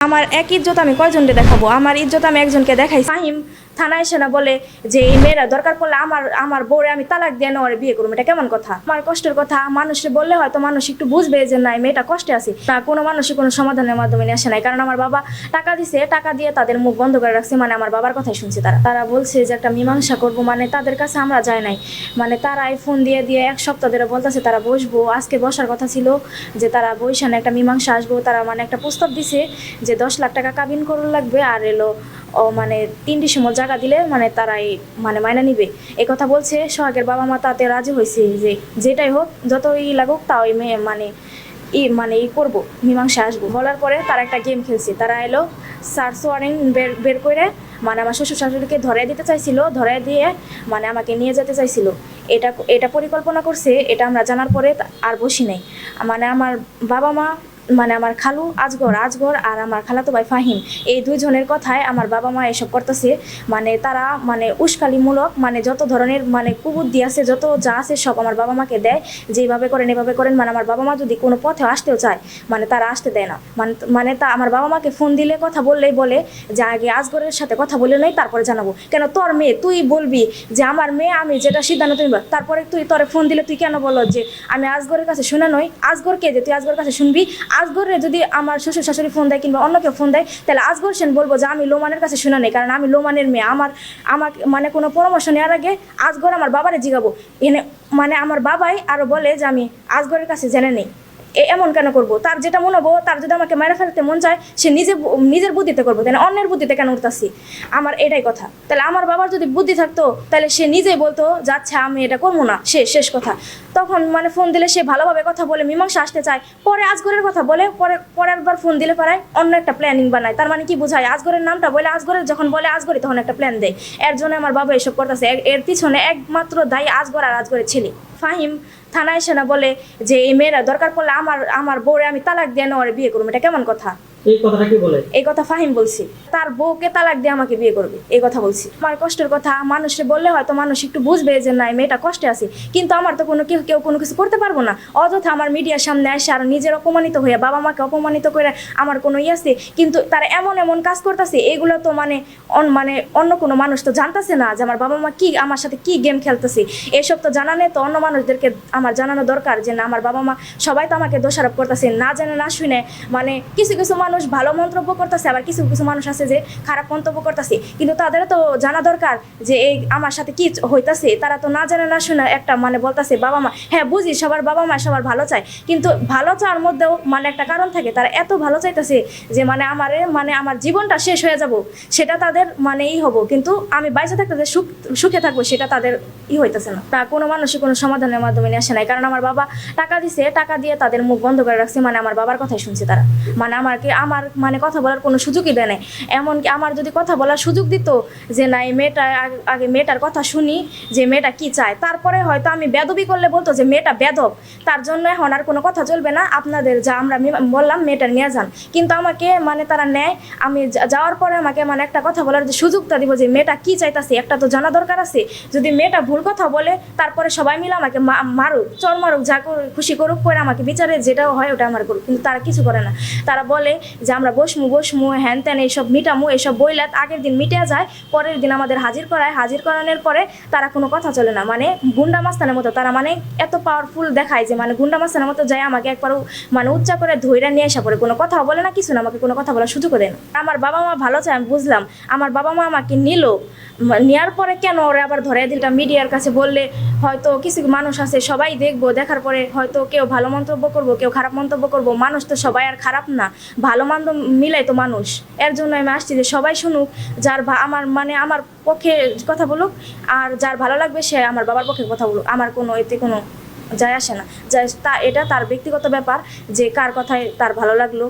আমার এক ইজ্জত আমি কয়জনকে দেখাবো? আমার ইজ্জত আমি একজনকে দেখাই ফাহিম থানায় এসে না বলে যে, এই মেয়েরা দরকার পড়লে আমার আমার বউরে আমি তালাক দিয়ে নেওয়ার বিয়ে করব। এটা কেমন কথা? আমার কষ্টের কথা। মানুষে বললে হয়তো মানুষ একটু বুঝবে যে, না মেয়েটা কষ্টে আছে। তা কোনো মানুষের কোনো সমাধানের মাধ্যমে নিয়ে আসে নাই। কারণ আমার বাবা টাকা দিছে, টাকা দিয়ে তাদের মুখ বন্ধ করে রাখছে। মানে আমার বাবার কথাই শুনছে তারা। তারা বলছে যে, একটা মীমাংসা করব। মানে তাদের কাছে আমরা যাই নাই। মানে তারা ফোন দিয়ে দিয়ে এক সপ্তাহ ধরে বলতেছে, তারা বসবো। আজকে বসার কথা ছিল যে, তারা বৈশানে একটা মীমাংসা আসব। তারা মানে একটা প্রস্তাব দিছে যে, দশ লাখ টাকা কাবিন করুন লাগবে। আর এলো মানে তিনটি সময় জায়গা দিলে মানে তারাই মানে মাইনা নিবে। এই কথা বলছে সোহাগের বাবা মা তাতে রাজি হয়েছে যে যেটাই হোক, যতই লাগুক তাও মেয়ে মানে ই মানে ই করব মীমাংসা আসব। বলার পরে তারা একটা গেম খেলছে। তারা এলো সার্চ ওয়ারিং বের বের করে মানে আমার শ্বশুর শাশুড়িকে ধরে দিতে চাইছিল ধরে দিয়ে মানে আমাকে নিয়ে যেতে চাইছিল। এটা এটা পরিকল্পনা করছে, এটা আমরা জানার পরে আর বসি নাই। মানে আমার বাবা মা মানে আমার খালু আজগর আজগর আর আমার খালাতো ভাই ফাহিম, এই দুইজনের কথায় আমার বাবা মা এসব করতেছে। মানে তারা মানে উস্কালিমূলক মানে যত ধরনের মানে কুবুদ্ধি আছে, যত যা আছে সব আমার বাবা মাকে দেয়। যেভাবে করেন, এভাবে করেন মানে আমার বাবা মা যদি কোনো পথে আসতেও চায় মানে তারা আসতে দেয় না। মানে মানে তা আমার বাবা মাকে ফোন দিলে, কথা বললেই বলে, যে আগে আজগরের সাথে কথা বলে নেই, তারপরে জানাব। কেন তোর মেয়ে, তুই বলবি যে আমার মেয়ে, আমি যেটা সিদ্ধান্ত তুমি তারপরে তুই তোরে ফোন দিলে তুই কেন বলো যে আমি আজগরের কাছে শুনে নই? আজগর কে যে? তুই আজগরের কাছে শুনবি? আজগরে যদি আমার শ্বশুর শাশুড়ি ফোন দেয় কিংবা অন্য কেউ ফোন দেয়, তাহলে আজগর সেন বলব যে আমি লোমানের কাছে শোনা নেই, কারণ আমি লোমানের মেয়ে। আমার আমার মানে কোনো পরামর্শ নেওয়ার আগে আজগর আমার বাবারে জিগাবো। এনে মানে আমার বাবাই আরও বলে যে আমি আজগরের কাছে জেনে নেই। এমন কেন করব? তার যেটা মনে হব, তার যদি আমাকে মেরে ফেলতে মন চায়, সে নিজে নিজের বুদ্ধিতে করব। তাহলে অন্যের বুদ্ধিতে কেন উঠতাছি? আমার এটাই কথা। তাহলে আমার বাবার যদি বুদ্ধি থাকতো, তাহলে সে নিজেই বলতো যাচ্ছে আমি এটা করব না। সে শেষ কথা। তখন মানে ফোন দিলে সে ভালোভাবে কথা বলে, মীমাংসা আসতে চায়। পরে আজগরের কথা বলে, পরে পরের বার ফোন দিলে পারায় অন্য একটা প্ল্যানিং বানায়। তার মানে কি বোঝায়? আজগরের নামটা বলে, আজগরের যখন বলে আজগরি তখন একটা প্ল্যান দেয়। এর জন্য আমার বাবা এসব করতেছে। এর পিছনে একমাত্র দায়ী আজগর আর আজগরের ছেলে। ফাহিম থানায় এসে না বলে যে, এই মেয়েরা দরকার পড়লে আমার আমার বউরে আমি তালাক দিয়ে নেওয়ার বিয়ে করব এটা কেমন কথা? এই কথা ফাহিম বলছি। তার বউকে তালাক দিয়ে আমাকে বিয়ে করবে, এই কথা বলছি। আমার কষ্টের কথা মানুষে বললে হয়তো মানুষ একটু বুঝবে যে না মেয়েটা কষ্টে আছে। কিন্তু আমার তো কোনো কেউ কেউ কোনো কিছু করতে পারব না। অযথা আমার মিডিয়ার সামনে আসে আর নিজের অপমানিত হয়ে, বাবা মাকে অপমানিত করে আমার কোনো ইয়ে আছে। কিন্তু তারা এমন এমন কাজ করতেছে, এগুলো তো মানে মানে অন্য কোনো মানুষ তো জানতেছে না যে আমার বাবা মা কি, আমার সাথে কি গেম খেলতেছে। এসব তো জানানে তো অন্য মানুষদেরকে আমার জানানো দরকার যে না, আমার বাবা মা সবাই তো আমাকে দোষারোপ করতেছে, না জানে, না শুনে। মানে কিছু কিছু মানুষ ভালো মন্তব্য করতেছে, আবার কিছু কিছু মানুষ আছে যে খারাপ মন্তব্য করতেছে। কিন্তু তাদেরও তো জানা দরকার যে এই আমার সাথে কি হইতাছে, তারা তো না জানে না শুনে একটা মানে বলতেছে, বাবা মা হ্যাঁ বুঝি সবার বাবা মা সবার ভালো চায়, কিন্তু ভালো চাওয়ার মধ্যেও মানে একটা কারণ থাকে, তারা এত ভালো চাইতেছে যে মানে আমারে মানে আমার জীবনটা শেষ হয়ে যাব, সেটা তাদের মানে ই হব। কিন্তু আমি বাইসে থাকতে যে সুখ, সুখে থাকব, সেটা তাদের ই হইতেছে না। তা কোনো মানুষই কোনো সমাধানের মাধ্যমে নিয়ে আসে নাই, কারণ আমার বাবা টাকা দিছে, টাকা দিয়ে তাদের মুখ বন্ধ করে রাখছে মানে আমার বাবার কথাই শুনছে তারা। মানে আমাকে আমার মানে কথা বলার কোনো সুযোগই দেয় নাই। এমনকি আমার যদি কথা বলার সুযোগ দিত যে না এই মেয়েটা আগে- মেয়েটার কথা শুনি যে, মেয়েটা কি চায়? তারপরে হয়তো আমি বেদবি করলে বলতো যে, মেয়েটা বেদব, তার জন্য এখন আর কোনো কথা চলবে না। আপনাদের যা আমরা বললাম মেয়েটা নিয়ে যান। কিন্তু আমাকে মানে তারা নেয়। আমি যাওয়ার পরে আমাকে মানে একটা কথা বলার যে সুযোগটা দিব যে, মেয়েটা কি চাইতাছে? একটা তো জানা দরকার আছে। যদি মেয়েটা ভুল কথা বলে, তারপরে সবাই মিলে আমাকে মারুক চর মারুক যা খুশি করুক করে আমাকে বিচারে যেটাও হয় ওটা আমার করুক। কিন্তু তারা কিছু করে না। তারা বলে যে আমরা বসমু বসমু হ্যান ত্যান এইসব, মিটামু এইসব বইলাত আগের দিন মিটে যায়, পরের দিন আমাদের হাজির করায়। হাজির করানোর পরে তারা কোনো কথা চলে না। মানে গুন্ডা মাস্তানের মতো তারা মানে এত পাওয়ারফুল দেখায় যে মানে গুন্ডা মাস্তানের মতো যায় আমাকে একবার মানে উচ্চা করে ধৈর্য নিয়ে আসা পরে কোনো কথা বলে না, কিছু না, আমাকে কোনো কথা বলার সুযোগও দেয় না। আমার বাবা মা ভালো চায়, আমি বুঝলাম। আমার বাবা মা আমাকে নিল। নেওয়ার পরে কেন ওরা আবার ধরে দিলটা মিডিয়ার কাছে বললে হয়তো কিছু মানুষ আছে, সবাই দেখব, দেখার পরে হয়তো কেউ ভালো মন্তব্য করব, কেউ খারাপ মন্তব্য করব, মানুষ তো সবাই আর খারাপ না। ভালো মন্দ মিলাই তো মানুষ। এর জন্য আমি আসছি যে সবাই শুনুক, যার আমার মানে আমার পক্ষে কথা বলুক, আর যার ভালো লাগবে সে আমার বাবার পক্ষে কথা বলুক। আমার কোনো এতে কোনো যায় আসে না। যা তা এটা তার ব্যক্তিগত ব্যাপার, যে কার কথায় তার ভালো লাগল।